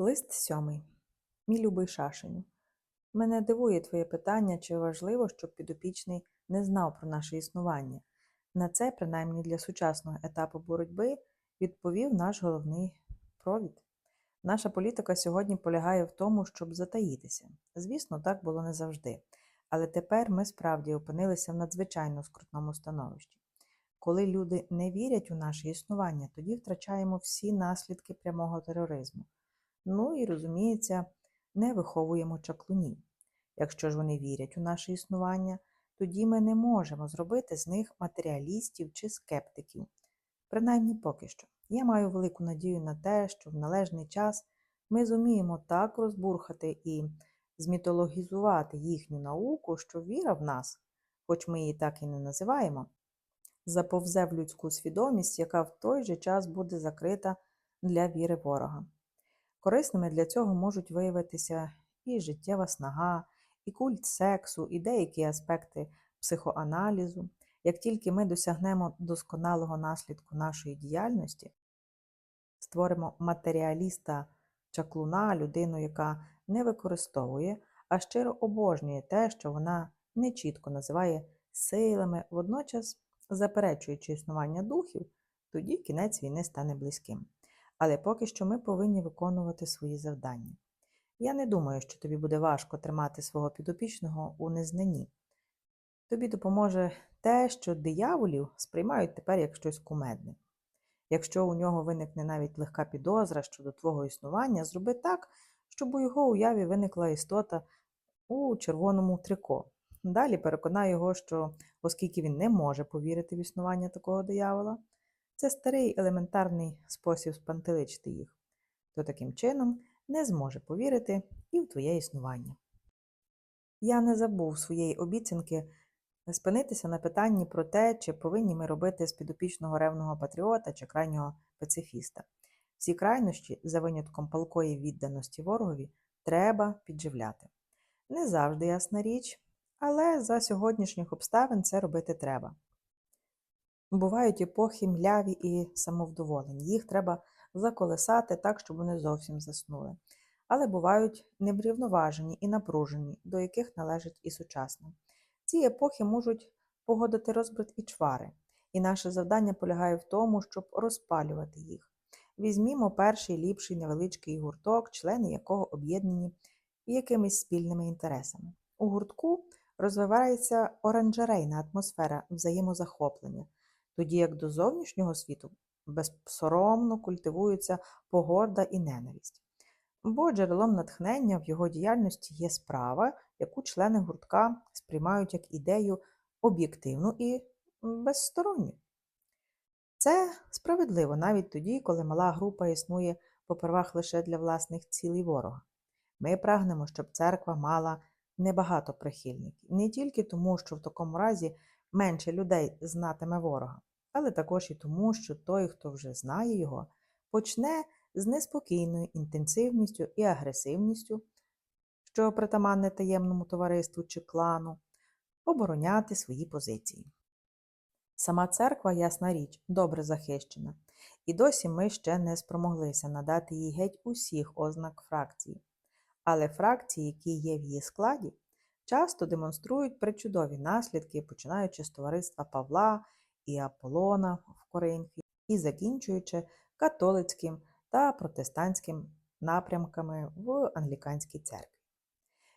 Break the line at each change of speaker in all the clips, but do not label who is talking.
Лист сьомий. Мій любий Шашеню. Мене дивує твоє питання, чи важливо, щоб підопічний не знав про наше існування. На це, принаймні для сучасного етапу боротьби, відповів наш головний провід. Наша політика сьогодні полягає в тому, щоб затаїтися. Звісно, так було не завжди. Але тепер ми справді опинилися в надзвичайно скрутному становищі. Коли люди не вірять у наше існування, тоді втрачаємо всі наслідки прямого тероризму. Ну і, розуміється, не виховуємо чаклунів. Якщо ж вони вірять у наше існування, тоді ми не можемо зробити з них матеріалістів чи скептиків. Принаймні поки що. Я маю велику надію на те, що в належний час ми зуміємо так розбурхати і змітологізувати їхню науку, що віра в нас, хоч ми її так і не називаємо, заповзе в людську свідомість, яка в той же час буде закрита для віри ворога. Корисними для цього можуть виявитися і життєва снага, і культ сексу, і деякі аспекти психоаналізу. Як тільки ми досягнемо досконалого наслідку нашої діяльності, створимо матеріаліста чаклуна, людину, яка не використовує, а щиро обожнює те, що вона нечітко називає силами, водночас заперечуючи існування духів, тоді кінець війни стане близьким. Але поки що ми повинні виконувати свої завдання. Я не думаю, що тобі буде важко тримати свого підопічного у незнанні. Тобі допоможе те, що дияволів сприймають тепер як щось кумедне. Якщо у нього виникне навіть легка підозра щодо твого існування, зроби так, щоб у його уяві виникла істота у червоному трико. Далі переконай його, що, оскільки він не може повірити в існування такого диявола, це старий елементарний спосіб спантеличити їх, то таким чином не зможе повірити і в твоє існування. Я не забув своєї обіцянки спинитися на питанні про те, чи повинні ми робити з підопічного ревного патріота чи крайнього пацифіста. Всі крайнощі, за винятком палкої відданості ворогові, треба підживляти. Не завжди ясна річ, але за сьогоднішніх обставин це робити треба. Бувають епохи мляві і самовдоволені. Їх треба заколесати так, щоб вони зовсім заснули. Але бувають неврівноважені і напружені, до яких належить і сучасна. Ці епохи можуть погодити розбрат і чвари, і наше завдання полягає в тому, щоб розпалювати їх. Візьмімо перший ліпший невеличкий гурток, члени якого об'єднані якимись спільними інтересами. У гуртку розвивається оранжерейна атмосфера взаємозахоплення, тоді як до зовнішнього світу безсоромно культивуються погорда і ненависть. Бо джерелом натхнення в його діяльності є справа, яку члени гуртка сприймають як ідею об'єктивну і безсторонню. Це справедливо навіть тоді, коли мала група існує попервах лише для власних цілей ворога. Ми прагнемо, щоб церква мала небагато прихильників, не тільки тому, що в такому разі менше людей знатиме ворога, але також і тому, що той, хто вже знає його, почне з неспокійною інтенсивністю і агресивністю, що притаманне таємному товариству чи клану, обороняти свої позиції. Сама церква, ясна річ, добре захищена, і досі ми ще не спромоглися надати їй геть усіх ознак фракції. Але фракції, які є в її складі, часто демонструють причудові наслідки, починаючи з товариства Павла і Аполлона в Коринфі і закінчуючи католицьким та протестантським напрямками в англіканській церкві.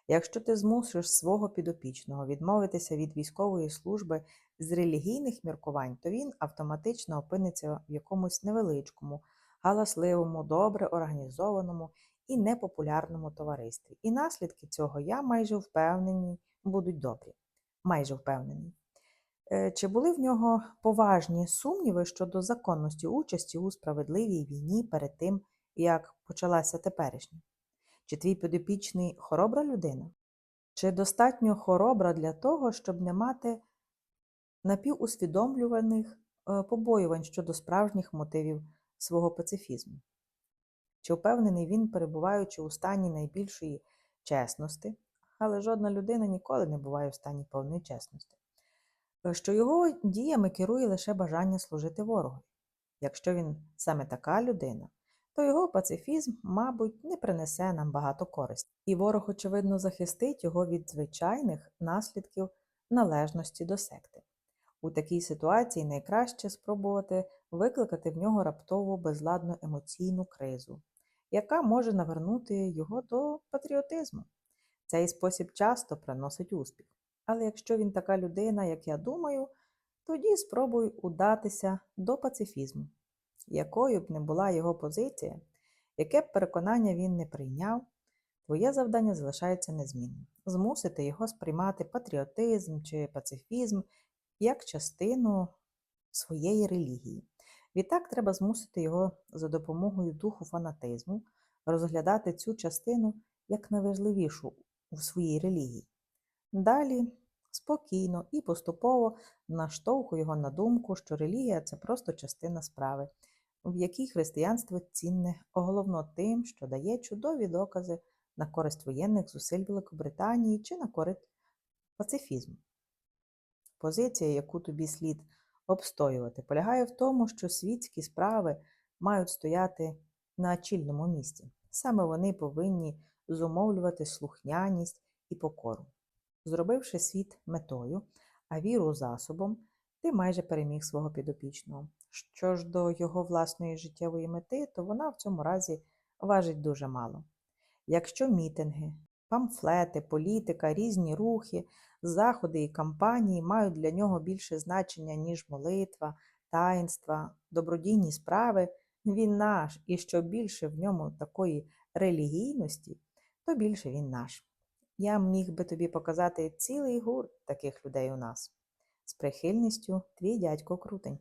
Якщо ти змусиш свого підопічного відмовитися від військової служби з релігійних міркувань, то він автоматично опиниться в якомусь невеличкому, галасливому, добре організованому і непопулярному товаристві. І наслідки цього я майже впевнені будуть добрі. Майже впевнений. Е, чи були в нього поважні сумніви щодо законності участі у справедливій війні перед тим, як почалася теперішня? Чи твій підопічний хоробра людина? Чи достатньо хоробра для того, щоб не мати напівусвідомлюваних е, побоювань щодо справжніх мотивів свого пацифізму? Чи впевнений він, перебуваючи у стані найбільшої чесності, але жодна людина ніколи не буває в стані повної чесності, що його діями керує лише бажання служити ворогу. Якщо він саме така людина, то його пацифізм, мабуть, не принесе нам багато користі. І ворог, очевидно, захистить його від звичайних наслідків належності до секти. У такій ситуації найкраще спробувати викликати в нього раптову безладну емоційну кризу, яка може навернути його до патріотизму. Цей спосіб часто приносить успіх. Але якщо він така людина, як я думаю, тоді спробуй удатися до пацифізму, якою б не була його позиція, яке б переконання він не прийняв, твоє завдання залишається незмінним змусити його сприймати патріотизм чи пацифізм як частину своєї релігії. Відтак треба змусити його за допомогою духу фанатизму розглядати цю частину як найважливішу у своїй релігії. Далі спокійно і поступово наштовхує його на думку, що релігія це просто частина справи, в якій християнство цінне головно тим, що дає чудові докази на користь воєнних зусиль Великобританії чи на користь пацифізму. Позиція, яку тобі слід обстоювати, полягає в тому, що світські справи мають стояти на чільному місці. Саме вони повинні зумовлювати слухняність і покору. Зробивши світ метою, а віру засобом, ти майже переміг свого підопічного. Що ж до його власної життєвої мети, то вона в цьому разі важить дуже мало. Якщо мітинги, памфлети, політика, різні рухи, заходи і кампанії мають для нього більше значення, ніж молитва, таїнства, добродійні справи, він наш, і що більше в ньому такої релігійності, то більше він наш. Я міг би тобі показати цілий гурт таких людей у нас. З прихильністю твій дядько Крутень.